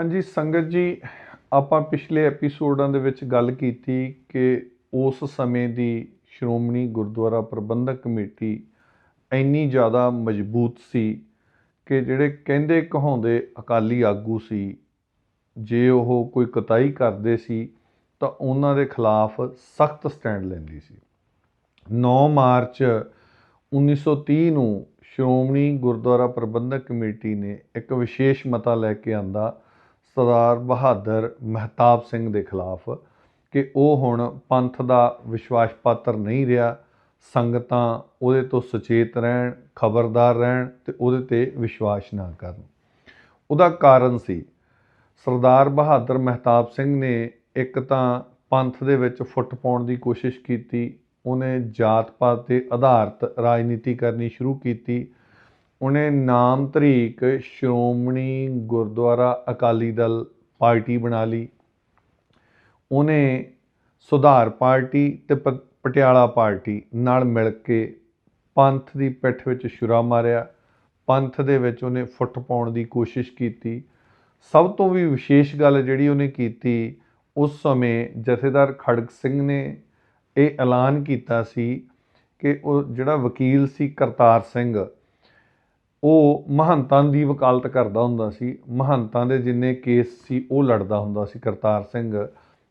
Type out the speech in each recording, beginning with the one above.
ਹਾਂਜੀ, ਸੰਗਤ ਜੀ, ਆਪਾਂ ਪਿਛਲੇ ਐਪੀਸੋਡਾਂ ਦੇ ਵਿੱਚ ਗੱਲ ਕੀਤੀ ਕਿ ਉਸ ਸਮੇਂ ਦੀ ਸ਼੍ਰੋਮਣੀ ਗੁਰਦੁਆਰਾ ਪ੍ਰਬੰਧਕ ਕਮੇਟੀ ਇੰਨੀ ਜ਼ਿਆਦਾ ਮਜ਼ਬੂਤ ਸੀ ਕਿ ਜਿਹੜੇ ਕਹਿੰਦੇ ਕਹਾਉਂਦੇ ਅਕਾਲੀ ਆਗੂ ਸੀ, ਜੇ ਉਹ ਕੋਈ ਕਤਾਈ ਕਰਦੇ ਸੀ ਤਾਂ ਉਹਨਾਂ ਦੇ ਖਿਲਾਫ ਸਖਤ ਸਟੈਂਡ ਲੈਂਦੀ ਸੀ। 9 ਮਾਰਚ 1930 ਨੂੰ ਸ਼੍ਰੋਮਣੀ ਗੁਰਦੁਆਰਾ ਪ੍ਰਬੰਧਕ ਕਮੇਟੀ ਨੇ ਇੱਕ ਵਿਸ਼ੇਸ਼ ਮਤਾ ਲੈ ਕੇ ਆਂਦਾ ਸਰਦਾਰ ਬਹਾਦਰ ਮਹਿਤਾਬ ਸਿੰਘ ਦੇ ਖਿਲਾਫ ਕਿ ਉਹ ਹੁਣ ਪੰਥ ਦਾ ਵਿਸ਼ਵਾਸ ਪਾਤਰ ਨਹੀਂ ਰਿਹਾ, ਸੰਗਤਾਂ ਉਹਦੇ ਤੋਂ ਸੁਚੇਤ ਰਹਿਣ, ਖਬਰਦਾਰ ਰਹਿਣ ਤੇ ਉਹਦੇ ਤੇ ਵਿਸ਼ਵਾਸ ਨਾ ਕਰਨ। ਉਹਦਾ ਕਾਰਨ ਸੀ, ਸਰਦਾਰ ਬਹਾਦਰ ਮਹਿਤਾਬ ਸਿੰਘ ਨੇ ਇੱਕ ਤਾਂ ਪੰਥ ਦੇ ਵਿੱਚ ਫੁੱਟ ਪਾਉਣ ਦੀ ਕੋਸ਼ਿਸ਼ ਕੀਤੀ, ਉਹਨੇ ਜਾਤ ਪਾਤ ਤੇ ਆਧਾਰਿਤ ਰਾਜਨੀਤੀ ਕਰਨੀ ਸ਼ੁਰੂ ਕੀਤੀ ਉਹਨੇ ਨਾਮ ਧਰੀਕ ਸ਼੍ਰੋਮਣੀ ਗੁਰਦੁਆਰਾ ਅਕਾਲੀ ਦਲ ਪਾਰਟੀ ਬਣਾ ਲਈ। ਉਹਨੇ ਸੁਧਾਰ ਪਾਰਟੀ ਤੇ ਪਟਿਆਲਾ ਪਾਰਟੀ ਨਾਲ ਮਿਲ ਕੇ ਪੰਥ ਦੀ ਪਿੱਠ ਵਿੱਚ ਛੁਰਾ ਮਾਰਿਆ। ਪੰਥ ਦੇ ਵਿੱਚ ਉਹਨੇ ਫੁੱਟ ਪਾਉਣ ਦੀ ਕੋਸ਼ਿਸ਼ ਕੀਤੀ। ਸਭ ਤੋਂ ਵੀ ਵਿਸ਼ੇਸ਼ ਗੱਲ ਜਿਹੜੀ ਉਹਨੇ ਕੀਤੀ, ਉਸ ਸਮੇਂ ਜਥੇਦਾਰ ਖੜਕ ਸਿੰਘ ਨੇ ਇਹ ਐਲਾਨ ਕੀਤਾ ਸੀ ਕਿ ਉਹ ਜਿਹੜਾ ਵਕੀਲ ਸੀ ਕਰਤਾਰ ਸਿੰਘ ਉਹ ਮਹੰਤਾਂ ਦੀ ਵਕਾਲਤ ਕਰਦਾ ਹੁੰਦਾ ਸੀ। ਮਹੰਤਾਂ ਦੇ ਜਿੰਨੇ ਕੇਸ ਸੀ, ਉਹ ਲੜਦਾ ਹੁੰਦਾ ਸੀ ਕਰਤਾਰ ਸਿੰਘ।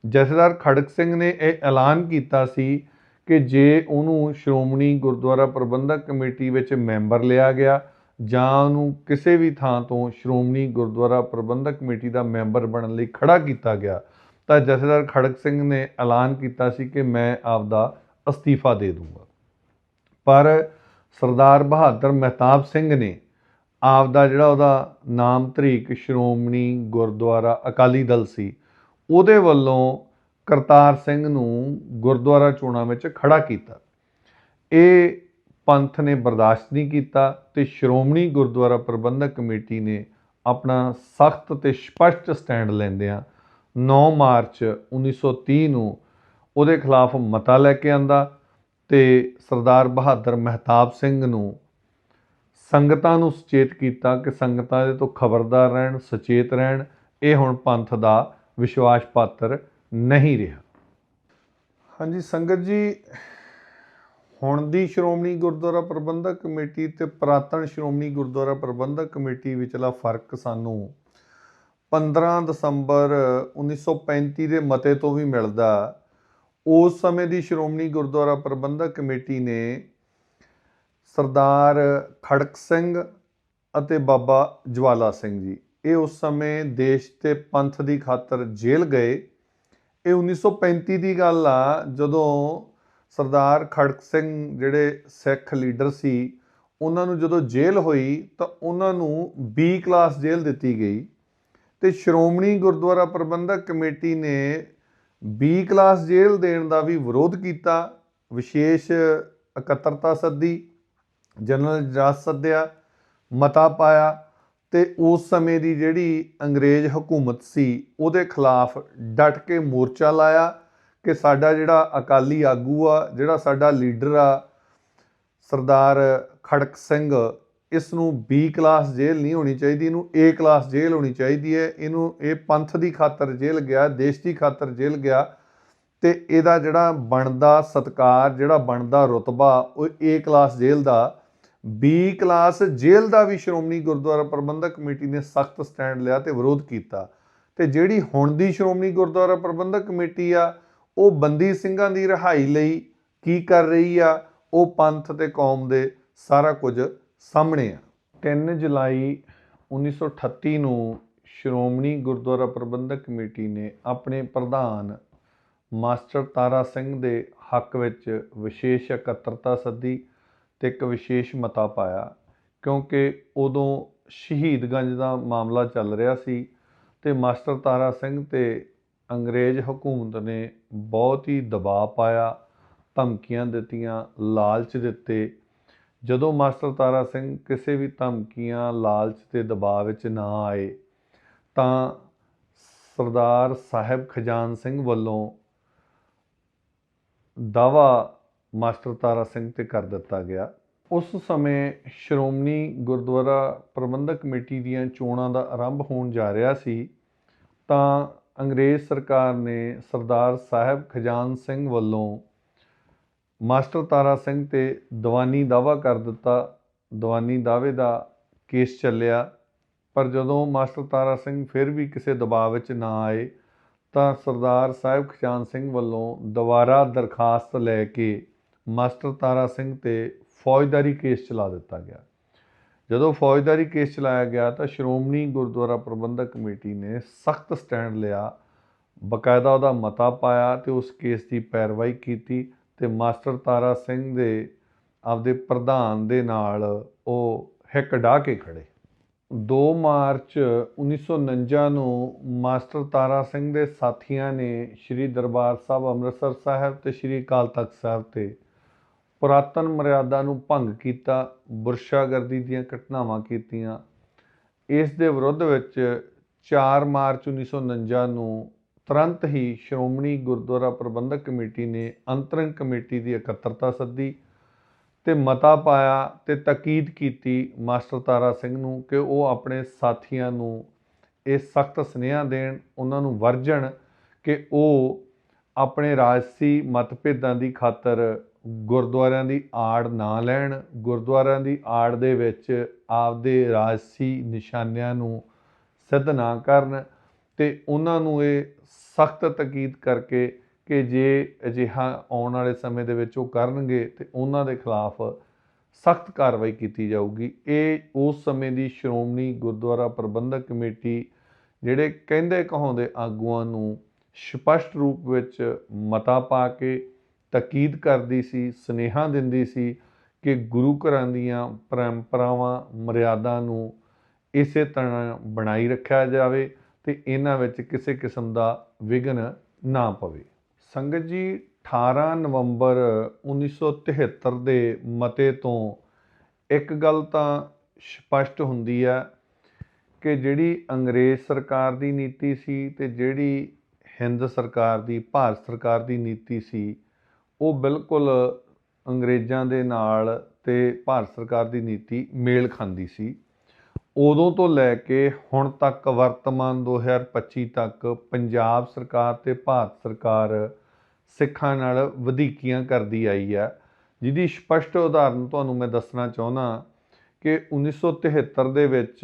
ਜਥੇਦਾਰ ਖੜਕ ਸਿੰਘ ਨੇ ਇਹ ਐਲਾਨ ਕੀਤਾ ਸੀ ਕਿ ਜੇ ਉਹਨੂੰ ਸ਼੍ਰੋਮਣੀ ਗੁਰਦੁਆਰਾ ਪ੍ਰਬੰਧਕ ਕਮੇਟੀ ਵਿੱਚ ਮੈਂਬਰ ਲਿਆ ਗਿਆ ਜਾਂ ਉਹਨੂੰ ਕਿਸੇ ਵੀ ਥਾਂ ਤੋਂ ਸ਼੍ਰੋਮਣੀ ਗੁਰਦੁਆਰਾ ਪ੍ਰਬੰਧਕ ਕਮੇਟੀ ਦਾ ਮੈਂਬਰ ਬਣਨ ਲਈ ਖੜਾ ਕੀਤਾ ਗਿਆ, ਤਾਂ ਜਥੇਦਾਰ ਖੜਕ ਸਿੰਘ ਨੇ ਐਲਾਨ ਕੀਤਾ ਸੀ ਕਿ ਮੈਂ ਆਪਦਾ ਅਸਤੀਫਾ ਦੇ ਦੂੰਗਾ। ਪਰ ਸਰਦਾਰ ਬਹਾਦਰ ਮਹਿਤਾਬ ਸਿੰਘ ਨੇ ਆਪ ਦਾ ਜਿਹੜਾ ਉਹਦਾ ਨਾਮ ਧਰੀਕ ਸ਼੍ਰੋਮਣੀ ਗੁਰਦੁਆਰਾ ਅਕਾਲੀ ਦਲ ਸੀ, ਉਹਦੇ ਵੱਲੋਂ ਕਰਤਾਰ ਸਿੰਘ ਨੂੰ ਗੁਰਦੁਆਰਾ ਚੋਣਾਂ ਵਿੱਚ ਖੜਾ ਕੀਤਾ। ਇਹ ਪੰਥ ਨੇ ਬਰਦਾਸ਼ਤ ਨਹੀਂ ਕੀਤਾ ਤੇ ਸ਼੍ਰੋਮਣੀ ਗੁਰਦੁਆਰਾ ਪ੍ਰਬੰਧਕ ਕਮੇਟੀ ਨੇ ਆਪਣਾ ਸਖਤ ਤੇ ਸਪਸ਼ਟ ਸਟੈਂਡ ਲੈਂਦਿਆਂ 9 ਮਾਰਚ 1930 ਨੂੰ ਉਹਦੇ ਖਿਲਾਫ ਮਤਾ ਲੈ ਕੇ ਆਂਦਾ ਤੇ ਸਰਦਾਰ ਬਹਾਦਰ ਮਹਿਤਾਬ ਸਿੰਘ ਨੂੰ ਸੰਗਤਾਂ ਨੂੰ ਸੁਚੇਤ ਕੀਤਾ ਕਿ ਸੰਗਤਾਂ ਦੇ ਤੋਂ ਖਬਰਦਾਰ ਰਹਿਣ, ਸੁਚੇਤ ਰਹਿਣ, ਇਹ ਹੁਣ ਪੰਥ ਦਾ ਵਿਸ਼ਵਾਸ ਪਾਤਰ ਨਹੀਂ ਰਿਹਾ। ਹਾਂਜੀ, ਸੰਗਤ ਜੀ, ਹੁਣ ਦੀ ਸ਼੍ਰੋਮਣੀ ਗੁਰਦੁਆਰਾ ਪ੍ਰਬੰਧਕ ਕਮੇਟੀ ਤੇ ਪੁਰਾਤਨ ਸ਼੍ਰੋਮਣੀ ਗੁਰਦੁਆਰਾ ਪ੍ਰਬੰਧਕ ਕਮੇਟੀ ਵਿਚਲਾ ਫ਼ਰਕ ਸਾਨੂੰ 15 ਦਸੰਬਰ 1935 ਦੇ ਮਤੇ ਤੋਂ ਵੀ ਮਿਲਦਾ। ਉਸ ਸਮੇਂ ਦੀ ਸ਼੍ਰੋਮਣੀ ਗੁਰਦੁਆਰਾ ਪ੍ਰਬੰਧਕ ਕਮੇਟੀ ਨੇ ਸਰਦਾਰ ਖੜਕ ਸਿੰਘ ਅਤੇ ਬਾਬਾ ਜਵਾਲਾ ਸਿੰਘ ਜੀ, ਇਹ ਉਸ ਸਮੇਂ ਦੇਸ਼ ਤੇ ਪੰਥ ਦੀ ਖਾਤਰ ਜੇਲ੍ਹ ਗਏ। ਇਹ 1935 ਦੀ ਗੱਲ ਆ, ਜਦੋਂ ਸਰਦਾਰ ਖੜਕ ਸਿੰਘ ਜਿਹੜੇ ਸਿੱਖ ਲੀਡਰ ਸੀ, ਉਹਨਾਂ ਨੂੰ ਜਦੋਂ ਜੇਲ੍ਹ ਹੋਈ ਤਾਂ ਉਹਨਾਂ ਨੂੰ B ਕਲਾਸ ਜੇਲ੍ਹ ਦਿੱਤੀ ਗਈ ਤੇ ਸ਼੍ਰੋਮਣੀ ਗੁਰਦੁਆਰਾ ਪ੍ਰਬੰਧਕ ਕਮੇਟੀ ਨੇ B ਕਲਾਸ ਜੇਲ੍ਹ ਦੇਣ ਦਾ ਵੀ ਵਿਰੋਧ ਕੀਤਾ, ਵਿਸ਼ੇਸ਼ ਇਕੱਤਰਤਾ ਸੱਦੀ, ਜਨਰਲ ਇਜਲਾਸ ਸੱਦਿਆ, ਮਤਾ ਪਾਇਆ ਤੇ ਉਸ ਸਮੇਂ ਦੀ ਜਿਹੜੀ ਅੰਗਰੇਜ਼ ਹਕੂਮਤ ਸੀ, ਉਹਦੇ ਖਿਲਾਫ ਡਟ ਕੇ ਮੋਰਚਾ ਲਾਇਆ ਕਿ ਸਾਡਾ ਜਿਹੜਾ ਅਕਾਲੀ ਆਗੂ ਆ, ਜਿਹੜਾ ਸਾਡਾ ਲੀਡਰ ਆ, ਸਰਦਾਰ ਖੜਕ ਸਿੰਘ ਇਸ ਨੂੰ B ਕਲਾਸ ਜੇਲ੍ਹ ਨਹੀਂ ਹੋਣੀ ਚਾਹੀਦੀ, ਇਹਨੂੰ A ਕਲਾਸ ਜੇਲ੍ਹ ਹੋਣੀ ਚਾਹੀਦੀ ਹੈ। ਇਹਨੂੰ ਇਹ ਪੰਥ ਦੀ ਖਾਤਰ ਜੇਲ੍ਹ ਗਿਆ, ਦੇਸ਼ ਦੀ ਖਾਤਰ ਜੇਲ੍ਹ ਗਿਆ ਤੇ ਇਹਦਾ ਜਿਹੜਾ ਬਣਦਾ ਸਤਕਾਰ, ਜਿਹੜਾ ਬਣਦਾ ਰੁਤਬਾ, ਉਹ A ਕਲਾਸ ਜੇਲ੍ਹ ਦਾ। B ਕਲਾਸ ਜੇਲ੍ਹ ਦਾ ਵੀ ਸ਼੍ਰੋਮਣੀ ਗੁਰਦੁਆਰਾ ਪ੍ਰਬੰਧਕ ਕਮੇਟੀ ਨੇ ਸਖਤ ਸਟੈਂਡ ਲਿਆ ਤੇ ਵਿਰੋਧ ਕੀਤਾ। ਤੇ ਜਿਹੜੀ ਹੁਣ ਦੀ ਸ਼੍ਰੋਮਣੀ ਗੁਰਦੁਆਰਾ ਪ੍ਰਬੰਧਕ ਕਮੇਟੀ ਆ, ਉਹ ਬੰਦੀ ਸਿੰਘਾਂ ਦੀ ਰਿਹਾਈ ਲਈ ਕੀ ਕਰ ਰਹੀ ਆ? ਉਹ ਪੰਥ ਤੇ ਕੌਮ ਦੇ ਸਾਰਾ ਕੁਝ ਸਾਹਮਣੇ ਆ। 3 ਜੁਲਾਈ 1938 ਨੂੰ ਸ਼੍ਰੋਮਣੀ ਗੁਰਦੁਆਰਾ ਪ੍ਰਬੰਧਕ ਕਮੇਟੀ ਨੇ ਆਪਣੇ ਪ੍ਰਧਾਨ ਮਾਸਟਰ ਤਾਰਾ ਸਿੰਘ ਦੇ ਹੱਕ ਵਿੱਚ ਵਿਸ਼ੇਸ਼ ਇਕੱਤਰਤਾ ਸੱਦੀ ਤੇ ਇੱਕ ਵਿਸ਼ੇਸ਼ ਮਤਾ ਪਾਇਆ, ਕਿਉਂਕਿ ਉਦੋਂ ਸ਼ਹੀਦਗੰਜ ਦਾ ਮਾਮਲਾ ਚੱਲ ਰਿਹਾ ਸੀ ਤੇ ਮਾਸਟਰ ਤਾਰਾ ਸਿੰਘ ਤੇ ਅੰਗਰੇਜ਼ ਹਕੂਮਤ ਨੇ ਬਹੁਤ ਹੀ ਦਬਾਅ ਪਾਇਆ, ਧਮਕੀਆਂ ਦਿੱਤੀਆਂ, ਲਾਲਚ ਦਿੱਤੇ ਜਦੋਂ ਮਾਸਟਰ ਤਾਰਾ ਸਿੰਘ ਕਿਸੇ ਵੀ ਧਮਕੀਆਂ, ਲਾਲਚ ਤੇ ਦਬਾਅ ਵਿੱਚ ਨਾ ਆਏ, ਤਾਂ ਸਰਦਾਰ ਸਾਹਿਬ ਖਜਾਨ ਸਿੰਘ ਵੱਲੋਂ ਦਾਵਾ ਮਾਸਟਰ ਤਾਰਾ ਸਿੰਘ ਤੇ ਕਰ ਦਿੱਤਾ ਗਿਆ। ਉਸ ਸਮੇਂ ਸ਼੍ਰੋਮਣੀ ਗੁਰਦੁਆਰਾ ਪ੍ਰਬੰਧਕ ਕਮੇਟੀ ਦੀਆਂ ਚੋਣਾਂ ਦਾ ਆਰੰਭ ਹੋਣ ਜਾ ਰਿਹਾ ਸੀ, ਤਾਂ ਅੰਗਰੇਜ਼ ਸਰਕਾਰ ਨੇ ਸਰਦਾਰ ਸਾਹਿਬ ਖਜਾਨ ਸਿੰਘ ਵੱਲੋਂ ਮਾਸਟਰ ਤਾਰਾ ਸਿੰਘ ਤੇ ਦੀਵਾਨੀ ਦਾਵਾ ਕਰ ਦਿੱਤਾ। ਦੀਵਾਨੀ ਦਾਅਵੇ ਦਾ ਕੇਸ ਚੱਲਿਆ, ਪਰ ਜਦੋਂ ਮਾਸਟਰ ਤਾਰਾ ਸਿੰਘ ਫਿਰ ਵੀ ਕਿਸੇ ਦਬਾਅ ਵਿੱਚ ਨਾ ਆਏ, ਤਾਂ ਸਰਦਾਰ ਸਾਹਿਬ ਖਜਾਨ ਸਿੰਘ ਵੱਲੋਂ ਦੁਬਾਰਾ ਦਰਖਾਸਤ ਲੈ ਕੇ ਮਾਸਟਰ ਤਾਰਾ ਸਿੰਘ ਤੇ ਫੌਜਦਾਰੀ ਕੇਸ ਚਲਾ ਦਿੱਤਾ ਗਿਆ। ਜਦੋਂ ਫੌਜਦਾਰੀ ਕੇਸ ਚਲਾਇਆ ਗਿਆ, ਤਾਂ ਸ਼੍ਰੋਮਣੀ ਗੁਰਦੁਆਰਾ ਪ੍ਰਬੰਧਕ ਕਮੇਟੀ ਨੇ ਸਖਤ ਸਟੈਂਡ ਲਿਆ, ਬਕਾਇਦਾ ਉਹਦਾ ਮਤਾ ਪਾਇਆ ਤੇ ਉਸ ਕੇਸ ਦੀ ਪੈਰਵਾਈ ਕੀਤੀ। ਤੇ ਮਾਸਟਰ ਤਾਰਾ ਸਿੰਘ ਦੇ ਆਪਦੇ ਪ੍ਰਧਾਨ ਦੇ ਨਾਲ ਉਹ ਹਿੱਕ ਢਾਹ ਕੇ ਖੜੇ। 2 ਮਾਰਚ 1949 ਨੂੰ ਮਾਸਟਰ ਤਾਰਾ ਸਿੰਘ ਦੇ ਸਾਥੀਆਂ ਨੇ ਸ੍ਰੀ ਦਰਬਾਰ ਸਾਹਿਬ ਅੰਮ੍ਰਿਤਸਰ ਸਾਹਿਬ ਤੇ ਸ੍ਰੀ ਅਕਾਲ ਤਖਤ ਸਾਹਿਬ ਤੇ ਪੁਰਾਤਨ ਮਰਿਆਦਾ ਨੂੰ ਭੰਗ ਕੀਤਾ, ਬੁਰਸ਼ਾਗਰਦੀ ਦੀਆਂ ਘਟਨਾਵਾਂ ਕੀਤੀਆਂ। ਇਸ ਦੇ ਵਿਰੁੱਧ ਵਿੱਚ 4 ਮਾਰਚ 1949 ਨੂੰ ਤੁਰੰਤ ਹੀ ਸ਼੍ਰੋਮਣੀ ਗੁਰਦੁਆਰਾ ਪ੍ਰਬੰਧਕ ਕਮੇਟੀ ਨੇ ਅੰਤਰੰਗ ਕਮੇਟੀ ਦੀ ਇਕੱਤਰਤਾ ਸੱਦੀ ਤੇ ਮਤਾ ਪਾਇਆ ਤੇ ਤਾਕੀਦ ਕੀਤੀ ਮਾਸਟਰ ਤਾਰਾ ਸਿੰਘ ਨੂੰ ਕਿ ਉਹ ਆਪਣੇ ਸਾਥੀਆਂ ਨੂੰ ਇਹ ਸਖਤ ਸੁਨੇਹਾ ਦੇਣ, ਉਹਨਾਂ ਨੂੰ ਵਰਜਣ ਕਿ ਉਹ ਆਪਣੇ ਰਾਜਸੀ ਮਤਭੇਦਾਂ ਦੀ ਖਾਤਰ ਗੁਰਦੁਆਰਿਆਂ ਦੀ ਆੜ ਨਾ ਲੈਣ, ਗੁਰਦੁਆਰਿਆਂ ਦੀ ਆੜ ਦੇ ਵਿੱਚ ਆਪਦੇ ਰਾਜਸੀ ਨਿਸ਼ਾਨਿਆਂ ਨੂੰ ਸਿੱਧ ਨਾ ਕਰਨ ਤੇ ਉਹਨਾਂ ਨੂੰ ਇਹ ਸਖਤ ਤਾਕੀਦ ਕਰਕੇ ਕਿ ਜੇ ਅਜਿਹਾ ਆਉਣ ਵਾਲੇ ਸਮੇਂ ਦੇ ਵਿੱਚ ਉਹ ਕਰਨਗੇ ਤੇ ਉਹਨਾਂ ਦੇ ਖਿਲਾਫ ਸਖਤ ਕਾਰਵਾਈ ਕੀਤੀ ਜਾਊਗੀ। ਇਹ ਉਸ ਸਮੇਂ ਦੀ ਸ਼੍ਰੋਮਣੀ ਗੁਰਦੁਆਰਾ ਪ੍ਰਬੰਧਕ ਕਮੇਟੀ ਜਿਹੜੇ ਕਹਿੰਦੇ ਕਹਾਉਂਦੇ ਆਗੂਆਂ ਨੂੰ ਸਪਸ਼ਟ ਰੂਪ ਵਿੱਚ ਮਤਾ ਪਾ ਕੇ ਤਾਕੀਦ ਕਰਦੀ ਸੀ, ਸਨੇਹਾ ਦਿੰਦੀ ਸੀ ਕਿ ਗੁਰੂ ਘਰਾਂ ਦੀਆਂ ਪਰੰਪਰਾਵਾਂ, ਮਰਿਆਦਾ ਨੂੰ ਇਸੇ ਤਰ੍ਹਾਂ ਬਣਾਈ ਰੱਖਿਆ ਜਾਵੇ ਤੇ ਇਹਨਾਂ ਵਿੱਚ ਕਿਸੇ ਕਿਸਮ ਦਾ ਵਿਘਨ ਨਾ ਪਵੇ। ਸੰਗਤ ਜੀ 18 ਨਵੰਬਰ 1973 ਦੇ ਮਤੇ ਤੋਂ ਇੱਕ ਗੱਲ ਤਾਂ ਸਪਸ਼ਟ ਹੁੰਦੀ ਹੈ ਕਿ ਜਿਹੜੀ ਅੰਗਰੇਜ਼ ਸਰਕਾਰ ਦੀ ਨੀਤੀ ਸੀ ਤੇ ਜਿਹੜੀ ਹਿੰਦ ਸਰਕਾਰ ਦੀ, ਭਾਰਤ ਸਰਕਾਰ ਦੀ ਨੀਤੀ ਸੀ, ਉਹ ਬਿਲਕੁਲ ਅੰਗਰੇਜ਼ਾਂ ਦੇ ਨਾਲ ਤੇ ਭਾਰਤ ਸਰਕਾਰ ਦੀ ਨੀਤੀ ਮੇਲ ਖਾਂਦੀ ਸੀ। ਉਦੋਂ ਤੋਂ ਲੈ ਕੇ ਹੁਣ ਤੱਕ ਵਰਤਮਾਨ 2025 ਤੱਕ ਪੰਜਾਬ ਸਰਕਾਰ ਤੇ ਭਾਰਤ ਸਰਕਾਰ ਸਿੱਖਾਂ ਨਾਲ ਵਧੀਕੀਆਂ ਕਰਦੀ ਆਈ ਹੈ। ਜਿਹਦੀ ਸਪਸ਼ਟ ਉਦਾਹਰਨ ਤੁਹਾਨੂੰ ਮੈਂ ਦੱਸਣਾ ਚਾਹੁੰਦਾ ਕਿ 1973 ਦੇ ਵਿੱਚ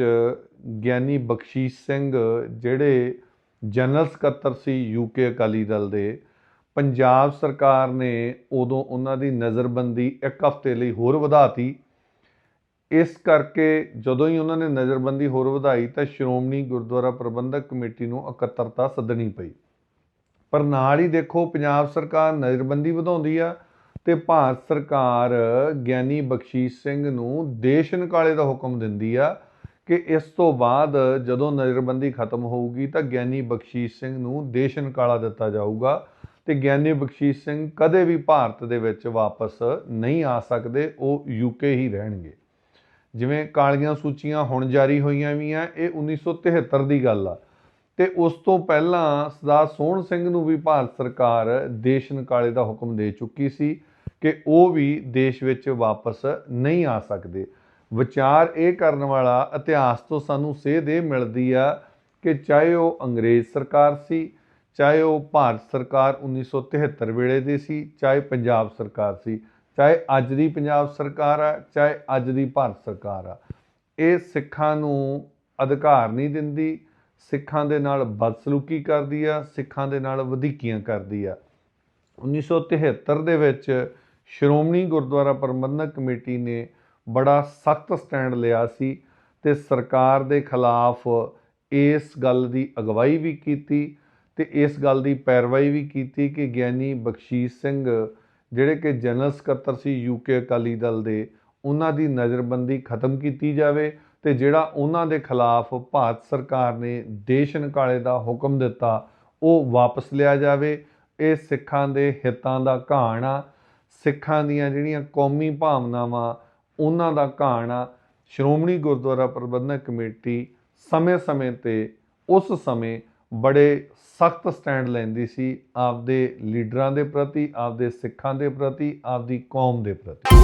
ਗਿਆਨੀ ਬਖਸ਼ੀਸ਼ ਸਿੰਘ, ਜਿਹੜੇ ਜਨਰਲ ਸਕੱਤਰ ਸੀ ਯੂਕੇ ਅਕਾਲੀ ਦਲ ਦੇ, ਪੰਜਾਬ ਸਰਕਾਰ ਨੇ ਉਦੋਂ ਉਹਨਾਂ ਦੀ ਨਜ਼ਰਬੰਦੀ ਇੱਕ ਹਫ਼ਤੇ ਲਈ ਹੋਰ ਵਧਾਤੀ ਇਸ ਕਰਕੇ ਜਦੋਂ ਹੀ ਉਹਨਾਂ ਨੇ ਨਜ਼ਰਬੰਦੀ ਹੋਰ ਵਧਾਈ ਤਾਂ ਸ਼੍ਰੋਮਣੀ ਗੁਰਦੁਆਰਾ ਪ੍ਰਬੰਧਕ ਕਮੇਟੀ ਨੂੰ ਇਕੱਤਰਤਾ ਸੱਦਣੀ ਪਈ। ਪਰ ਨਾਲ ਹੀ ਦੇਖੋ, ਪੰਜਾਬ ਸਰਕਾਰ ਨਜ਼ਰਬੰਦੀ ਵਧਾਉਂਦੀ ਆ ਤੇ ਭਾਰਤ ਸਰਕਾਰ ਗਿਆਨੀ ਬਖਸ਼ੀਸ਼ ਸਿੰਘ ਨੂੰ ਦੇਸ਼ ਨਿਕਾਲੇ ਦਾ ਹੁਕਮ ਦਿੰਦੀ ਆ ਕਿ ਇਸ ਤੋਂ ਬਾਅਦ ਜਦੋਂ ਨਜ਼ਰਬੰਦੀ ਖਤਮ ਹੋਊਗੀ ਤਾਂ ਗਿਆਨੀ ਬਖਸ਼ੀਸ਼ ਸਿੰਘ ਨੂੰ ਦੇਸ਼ ਨਿਕਾਲਾ ਦਿੱਤਾ ਜਾਊਗਾ ਤੇ ਗਿਆਨੀ ਬਖਸ਼ੀਸ਼ ਸਿੰਘ ਕਦੇ ਵੀ ਭਾਰਤ ਦੇ ਵਿੱਚ ਵਾਪਸ ਨਹੀਂ ਆ ਸਕਦੇ, ਉਹ ਯੂਕੇ ਹੀ ਰਹਿਣਗੇ। ਜਿਵੇਂ ਕਾਲੀਆਂ ਸੂਚੀਆਂ ਹੁਣ ਜਾਰੀ ਹੋਈਆਂ ਵੀ ਆ, ਇਹ 1973 ਦੀ ਗੱਲ ਆ। ਤੇ ਉਸ ਤੋਂ ਪਹਿਲਾਂ ਸਰਦਾਰ ਸੋਹਣ ਸਿੰਘ ਨੂੰ ਵੀ ਭਾਰਤ ਸਰਕਾਰ ਦੇਸ਼ ਨਿਕਾਲੇ ਦਾ ਹੁਕਮ ਦੇ ਚੁੱਕੀ ਸੀ ਕਿ ਉਹ ਵੀ ਦੇਸ਼ ਵਿੱਚ ਵਾਪਸ ਨਹੀਂ ਆ ਸਕਦੇ। ਵਿਚਾਰ ਇਹ ਕਰਨ ਵਾਲਾ ਇਤਿਹਾਸ ਤੋਂ ਸਾਨੂੰ ਸੇਧ ਇਹ ਮਿਲਦੀ ਆ ਕਿ ਚਾਹੇ ਉਹ ਅੰਗਰੇਜ਼ ਸਰਕਾਰ ਸੀ, ਚਾਹੇ ਉਹ ਭਾਰਤ ਸਰਕਾਰ 1973 ਵੇਲੇ ਦੀ ਸੀ, ਚਾਹੇ ਪੰਜਾਬ ਸਰਕਾਰ ਸੀ ਚਾਹੇ ਅੱਜ ਦੀ ਪੰਜਾਬ ਸਰਕਾਰ ਆ, ਚਾਹੇ ਅੱਜ ਦੀ ਭਾਰਤ ਸਰਕਾਰ ਆ। ਇਹ ਸਿੱਖਾਂ ਨੂੰ ਅਧਿਕਾਰ ਨਹੀਂ ਦਿੰਦੀ, ਸਿੱਖਾਂ ਦੇ ਨਾਲ ਬਦਸਲੂਕੀ ਕਰਦੀ ਆ, ਸਿੱਖਾਂ ਦੇ ਨਾਲ ਵਧੀਕੀਆਂ ਕਰਦੀ ਆ। 1973 ਦੇ ਵਿੱਚ ਸ਼੍ਰੋਮਣੀ ਗੁਰਦੁਆਰਾ ਪ੍ਰਬੰਧਕ ਕਮੇਟੀ ਨੇ ਬੜਾ ਸਖਤ ਸਟੈਂਡ ਲਿਆ ਸੀ ਤੇ ਸਰਕਾਰ ਦੇ ਖਿਲਾਫ ਇਸ ਗੱਲ ਦੀ ਅਗਵਾਈ ਵੀ ਕੀਤੀ ਤੇ ਇਸ ਗੱਲ ਦੀ ਪੈਰਵਾਈ ਵੀ ਕੀਤੀ ਕਿ ਗਿਆਨੀ ਬਖਸ਼ੀਸ਼ ਸਿੰਘ ਜਿਹੜੇ ਕਿ ਜਨਰਲ ਸਕੱਤਰ ਸੀ ਯੂਕੇ ਅਕਾਲੀ ਦਲ ਦੇ, ਉਹਨਾਂ ਦੀ ਨਜ਼ਰਬੰਦੀ ਖਤਮ ਕੀਤੀ ਜਾਵੇ ਤੇ ਜਿਹੜਾ ਉਹਨਾਂ ਦੇ ਖਿਲਾਫ ਭਾਰਤ ਸਰਕਾਰ ਨੇ ਦੇਸ਼ ਨਿਕਾਲੇ ਦਾ ਹੁਕਮ ਦਿੱਤਾ, ਉਹ ਵਾਪਸ ਲਿਆ ਜਾਵੇ। ਇਹ ਸਿੱਖਾਂ ਦੇ ਹਿੱਤਾਂ ਦਾ ਘਾਣ ਆ। ਸਿੱਖਾਂ ਦੀਆਂ ਜਿਹੜੀਆਂ ਕੌਮੀ ਭਾਵਨਾਵਾਂ, ਉਹਨਾਂ ਦਾ ਘਾਣ ਆ। ਸ਼੍ਰੋਮਣੀ ਗੁਰਦੁਆਰਾ ਪ੍ਰਬੰਧਕ ਕਮੇਟੀ ਸਮੇਂ-ਸਮੇਂ ਤੇ, ਉਸ ਸਮੇਂ ਬੜੇ ਸਖਤ ਸਟੈਂਡ ਲੈਂਦੀ ਸੀ ਆਪਦੇ ਲੀਡਰਾਂ ਦੇ ਪ੍ਰਤੀ, ਆਪਦੇ ਸਿੱਖਾਂ ਦੇ ਪ੍ਰਤੀ, ਆਪਦੀ ਕੌਮ ਦੇ ਪ੍ਰਤੀ।